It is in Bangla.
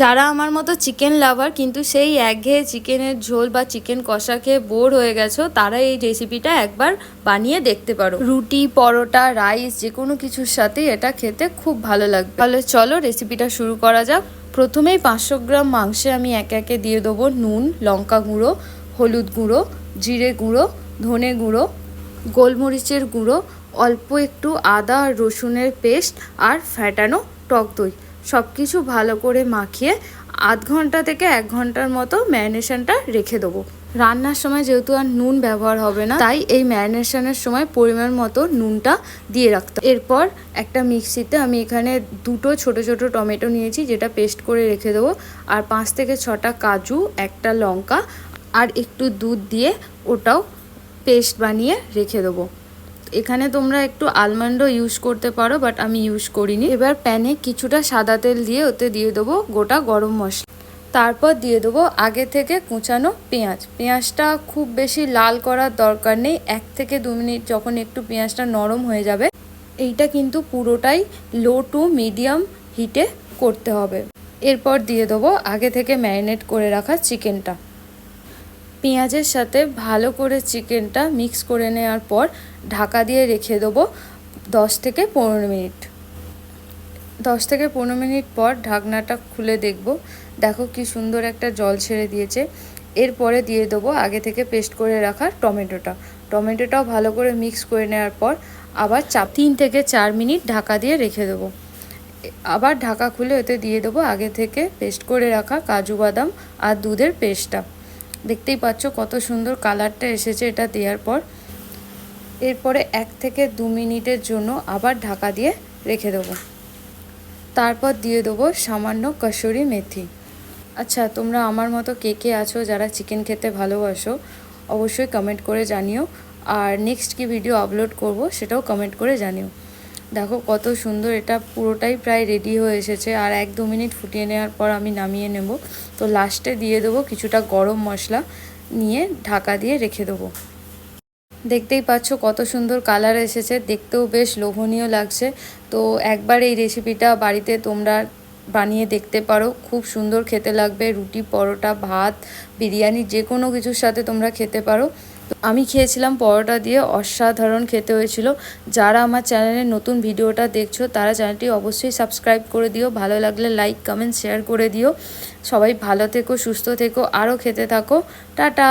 যারা আমার মতো চিকেন লাভার কিন্তু সেই একঘেয়ে চিকেনের ঝোল বা চিকেন কষা খেয়ে বোর হয়ে গেছো, তারা এই রেসিপিটা একবার বানিয়ে দেখতে পারো। রুটি, পরোটা রাইস যে কোনো কিছুর সাথেই এটা খেতে খুব ভালো লাগবে। তাহলে চলো রেসিপিটা শুরু করা যাক। প্রথমেই পাঁচশো গ্রাম মাংসে আমি একে একে দিয়ে দেবো নুন, লঙ্কা গুঁড়ো, হলুদ গুঁড়ো, জিরে গুঁড়ো, ধনে গুঁড়ো, গোলমরিচের গুঁড়ো, অল্প একটু আদা আর রসুনের পেস্ট আর ফ্যাটানো টক দই। সব কিছু ভালো করে মাখিয়ে আধ ঘণ্টা থেকে এক ঘণ্টার মতো ম্যারিনেশনটা রেখে দেবো। রান্নার সময় যেহেতু আর নুন ব্যবহার হবে না, তাই এই ম্যারিনেশনের সময় পরিমাণ মতো নুনটা দিয়ে রাখতে এরপর একটা মিক্সিতে আমি এখানে দুটো ছোট ছোট টমেটো নিয়েছি, যেটা পেস্ট করে রেখে দেবো, আর পাঁচ থেকে ছটা কাজু, একটা লঙ্কা, আর একটু দুধ দিয়ে ওটাও পেস্ট বানিয়ে রেখে দেবো। এখানে তোমরা একটু আলমন্ডও ইউজ করতে পারো বাট আমি ইউজ করিনি। এবার প্যানে কিছুটা সাদা তেল দিয়ে ওতে দিয়ে দেবো গোটা গরম মশলা। তারপর দিয়ে দেবো আগে থেকে কুচানো পেঁয়াজ। পেঁয়াজটা খুব বেশি লাল করার দরকার নেই, এক থেকে দু মিনিট যখন একটু পেঁয়াজটা নরম হয়ে যাবে, এইটা কিন্তু পুরোটাই লো টু মিডিয়াম হিটে করতে হবে। এরপর দিয়ে দেবো আগে থেকে ম্যারিনেট করে রাখা চিকেনটা পেঁয়াজের সাথে ভালো করে চিকেনটা মিক্স করে নেওয়ার পর ঢাকা দিয়ে রেখে দেবো দশ থেকে পনেরো মিনিট। দশ থেকে পনেরো মিনিট পর ঢাকনাটা খুলে দেখব। দেখো কি সুন্দর একটা জল ছেড়ে দিয়েছে। এরপরে দিয়ে দেবো আগে থেকে পেস্ট করে রাখা টমেটোটা। টমেটোটাও ভালো করে মিক্স করে নেওয়ার পর আবার চাপ তিন থেকে চার মিনিট ঢাকা দিয়ে রেখে দেবো। আবার ঢাকা খুলে ওতে দিয়ে দেবো আগে থেকে পেস্ট করে রাখা কাজু বাদাম আর দুধের পেস্টটা। দেখতেই পাচ্ছ কত সুন্দর কালারটা এসেছে এটা দেওয়ার পর। এরপরে এক থেকে দু মিনিটের জন্য আবার ঢাকা দিয়ে রেখে দেবো। তারপর দিয়ে দেবো সামান্য কসুরি মেথি। আচ্ছা তোমরা আমার মতো কে কে আছো যারা চিকেন খেতে ভালোবাসো, অবশ্যই কমেন্ট করে জানিও। আর নেক্সট কি ভিডিও আপলোড করব সেটাও কমেন্ট করে জানিও। দেখো কত সুন্দর, এটা পুরোটাই প্রায় রেডি হয়ে এসেছে। আর এক দু মিনিট ফুটিয়ে নেওয়ার পর আমি নামিয়ে নেব। তো লাস্টে দিয়ে দেবো কিছুটা গরম মশলা নিয়ে ঢাকা দিয়ে রেখে দেবো। দেখতেই পাচ্ছ কত সুন্দর কালার এসেছে, দেখতেও বেশ লোভনীয় লাগছে। তো একবার এই রেসিপিটা বাড়িতে তোমরা বানিয়ে দেখতে পারো। খুব সুন্দর খেতে লাগবে, রুটি, পরোটা, ভাত, বিরিয়ানি যে কোনো কিছুর সাথে তোমরা খেতে পারো। আমি খেয়েছিলাম পরোটা দিয়ে অসাধারণ খেতে হয়েছিল। যারা আমার চ্যানেলে নতুন ভিডিওটা দেখছ, তারা চ্যানেলটি অবশ্যই সাবস্ক্রাইব করে দিও। ভালো লাগলে লাইক, কমেন্ট, শেয়ার করে দিও। সবাই ভালো থেকো, সুস্থ থেকো, আরও খেতে থাকো। টাটা!